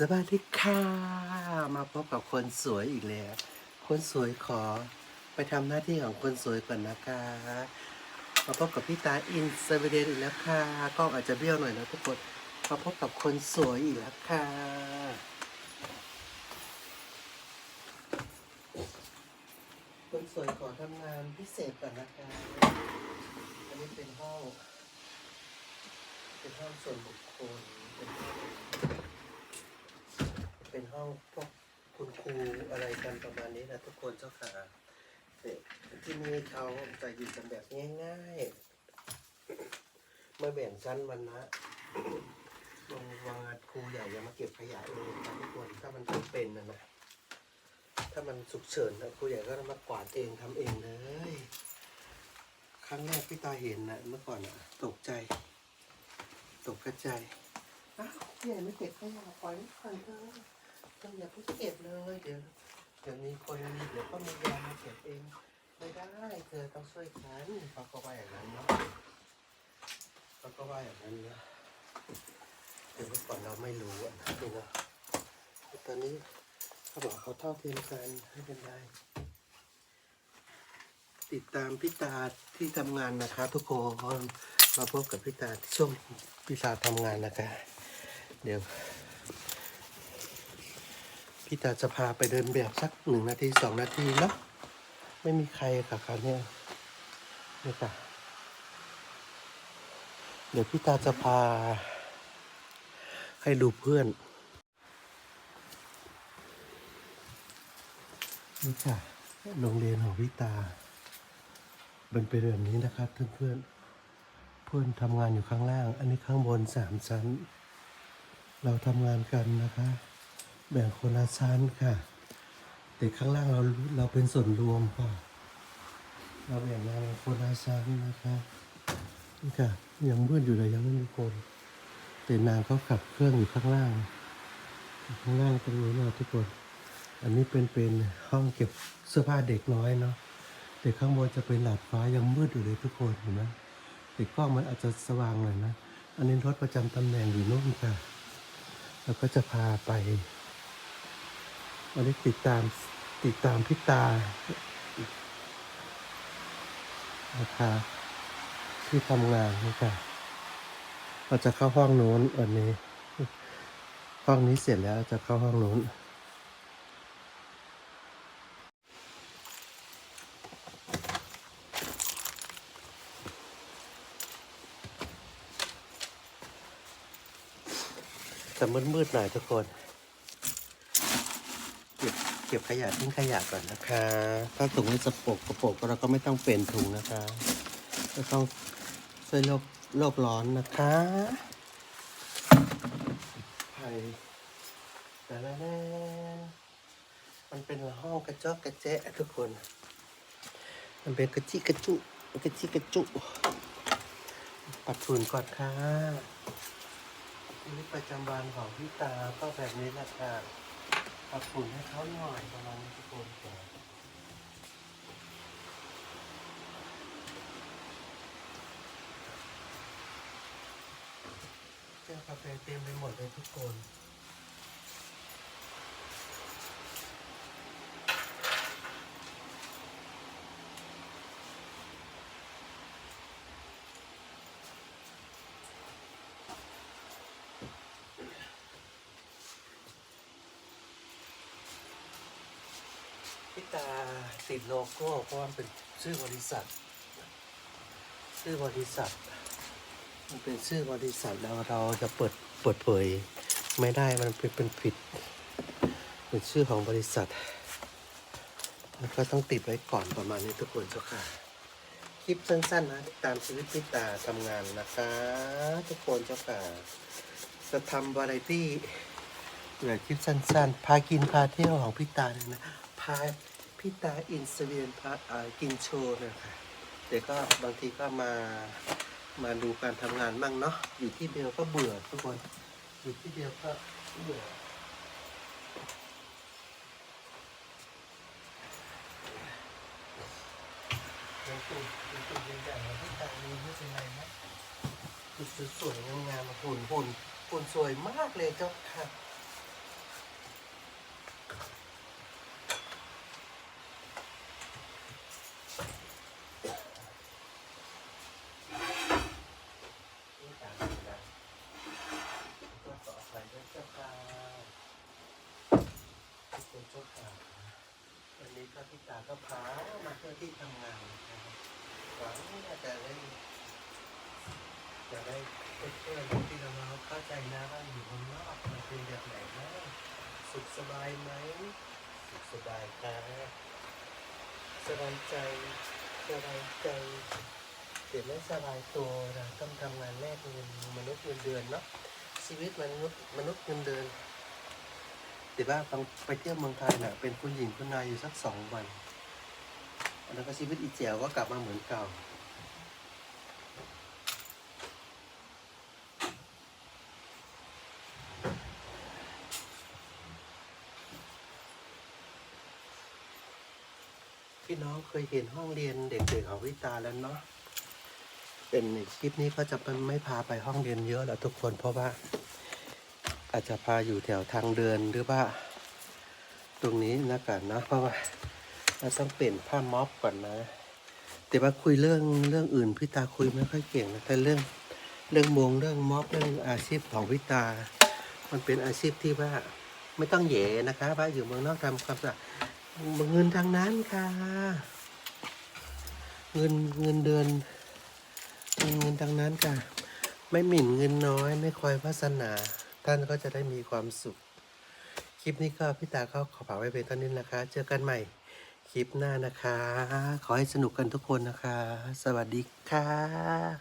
สวัสดีค่ะ มาพบกับคนสวยอีกแล้ว คนสวยขอไปทำหน้าที่ของคนสวยก่อนนะคะ มาพบกับพี่ตาอินสวีเดนอีกแล้วค่ะกล้องอาจจะเบี้ยวหน่อยนะทุกคน มาพบกับคนสวยอีกแล้วค่ะ คนสวยขอทำงานพิเศษก่อนนะคะ อันนี้เป็นห้อง เป็นห้องส่วนบุคคล เป็นห้อง เป็นห้องพวกคุณครูอะไรกันประมาณนี้นะทุกคนเจ้าค่ะเนี่ยที่นี่เขาจะอยู่กันแบบง่ายๆไม่แบ่งชั้นวันนะลงวางครูใหญ่ย่ามาเก็บขยะเองนะทุกคนถ้ามันจำเป็นนะนะถ้ามันฉุกเฉินนะครูใหญ่ก็มากวาดเองทำเองเลย ครั้งแรกพี่ตาเห็นนะเมื่อก่อนอะตกใจ ตกกระจายอ้าวใหญ่ไม่เก็บขยะปล่อยไว้ก่อนเถอะเธอ อย่าเพิ่งเก็บเลย เดี๋ยวเดี๋ยวมีคนเดี๋ยวก็มียามาเก็บเองไม่ได้เธอต้องช่วยฉันเขาก็ว่าอย่างนั้นเนาะเขาก็ว่าอย่างนั้นเนาะเดี๋ยวเมื่อก่อนเราไม่รู้อะนะดูนะแต่ตอนนี้เขาบอกเขาเท่าเทียมกันไม่เป็นไรติดตามพี่ตาที่ทำงานนะคะ ทุกคนมาพบกับพี่ตาช่วงพี่ตาทำงานนะคะ เดี๋ยว พี่ตาจะพาไปเดินแบบสักหนึ่งนาทีสองนาทีเนาะไม่มีใครค่ะคราวเนี้ยนี่ค่ะเดี๋ยวพี่ตาจะพา ให้ดูเพื่อนนี่ค่ะโรงเรียนของพี่ตาเป็นไปแบบนี้นะครับเพื่อนเพื่อนเพื่อนทำงานอยู่ข้างล่าง อันนี้ข้างบนสามชั้น เราทำงานกันนะคะ แบ่งคนละชั้นค่ะ แต่ข้างล่างเราเราเป็นส่วนรวมค่ะ เราแบ่งงานคนละชั้นนะคะนี่ค่ะยังมืดอยู่เลยยังไม่มีคนแต่นางเขาขับเครื่องอยู่ข้างล่าง ข้างล่างตรงนี้นะทุกคน อันนี้เป็นเป็นห้องเก็บเสื้อผ้าเด็กน้อยเนาะแต่ข้างบนจะเป็นหลาดฟ้ายังมืดอยู่เลยทุกคนเห็นไหมแต่กล้องมันอาจจะสว่างหน่อยนะ อันนี้รถประจำตำแหน่งอยู่นู่นค่ะ แล้วก็จะพาไป วันนี้ติดตามติดตามพี่ตานะคะที่ทำงานนี่ค่ะเราจะเข้าห้องโน้นวันนี้ ห้องนี้เสร็จแล้วจะเข้าห้องโน้นแต่มืดๆหน่อยทุกคน เก็บเก็บขยะทิ้งขยะก่อนนะคะ ถ้าถุงมันสปกกระปกเราก็ไม่ต้องเปลี่ยนถุงนะคะก็ต้องช่วยโลกโลกร้อนนะคะไผ่แต่ละแน่มันเป็นห้องกระจอกกระแจะทุกคน มันเป็นกระจิกระจุกระจิกระจุ ปัดฝุ่นก่อนค่ะชีวิตประจำวันของพี่ตาก็แบบนี้แหละค่ะ ปรับฝุ่นให้เขาหน่อยประมาณทุกคนก่อนแก้วกาแฟเต็มไปหมดเลยทุกคน ตาติดโลโก้เพราะว่ามันเป็นชื่อบริษัท ชื่อบริษัท มันเป็นชื่อบริษัทแล้วเราจะเปิดเปิดเผยไม่ได้มันเป็นเป็นผิดเป็นชื่อของบริษัทแล้วก็ต้องติดไว้ก่อนประมาณนี้ทุกคนเจ้าค่ะ คลิปสั้นๆนะตามชีวิตพี่ตาทำงานนะคะ ทุกคนเจ้าค่ะ จะทำวาไรตี้เหลือคลิปสั้นๆ พากินพาเที่ยวของพี่ตาเนี่ยนะ พา พี่ตาอินสเวียนพาอ่ากินโชว์นะคะเดี๋ยวก็บางทีก็มามาดูการทำงานบ้างเนาะอยู่ที่เดียวก็เบื่อทุกคนอยู่ที่เดียวก็เบื่อยังตุ่มยังตุ่มใหญ่ๆพี่ตามีไม่เป็นไรนะสวยๆงามๆหุ่นหุ่นหุ่นสวยมากเลยเจ้าค่ะ ครับพี่ตาก็พามาเพื่อที่ทำงานนะครับหวังว่าจะได้จะได้เพื่อนๆที่เรามาเข้าใจนะว่าอยู่ข้างนอกมันเป็นแบบไหนนะสุขสบายไหมสุขสบายครับสบายใจสบายใจแต่ไม่สบายตัวนะต้องทำงานแลกเงินมนุษย์เงินเดือนเนาะชีวิตมนุษย์มนุษย์เงินเดือน แต่ว่าบางไปเที่ยวเมืองไทยน่ะเป็นคุณหญิงคุณนายอยู่สักสองวันแล้วก็ชีวิตอีเจียวก็กลับมาเหมือนเก่าพี่น้องเคยเห็นห้องเรียนเด็กๆของวิตาแล้วเนาะเป็นคลิปนี้ก็จะไม่พาไปห้องเรียนเยอะแล้วทุกคนเพราะว่า อาจจะพาอยู่แถวทางเดินหรือว่า ตรงนี้นะกันนะเพราะว่าเราต้องเปลี่ยนผ้าม็อบก่อนนะ แต่ว่าคุยเรื่องเรื่องอื่นพี่ตาคุยไม่ค่อยเก่งนะแต่เรื่องเรื่องมงเรื่องม็อบเรื่องอาชีพของพี่ตา มันเป็นอาชีพที่ว่าไม่ต้องเหย่นะคะว่าอยู่เมืองนอกทำความสะอาดเงินทางนั้นค่ะ เงินเงินเดือนเงินเงินทางนั้นค่ะ ไม่หมิ่นเงินน้อยไม่คอยวาสนา ท่านก็จะได้มีความสุข คลิปนี้ก็พี่ตาก็ขอฝากไว้เป็นตอนนี้นะคะ เจอกันใหม่คลิปหน้านะคะ ขอให้สนุกกันทุกคนนะคะ สวัสดีค่ะ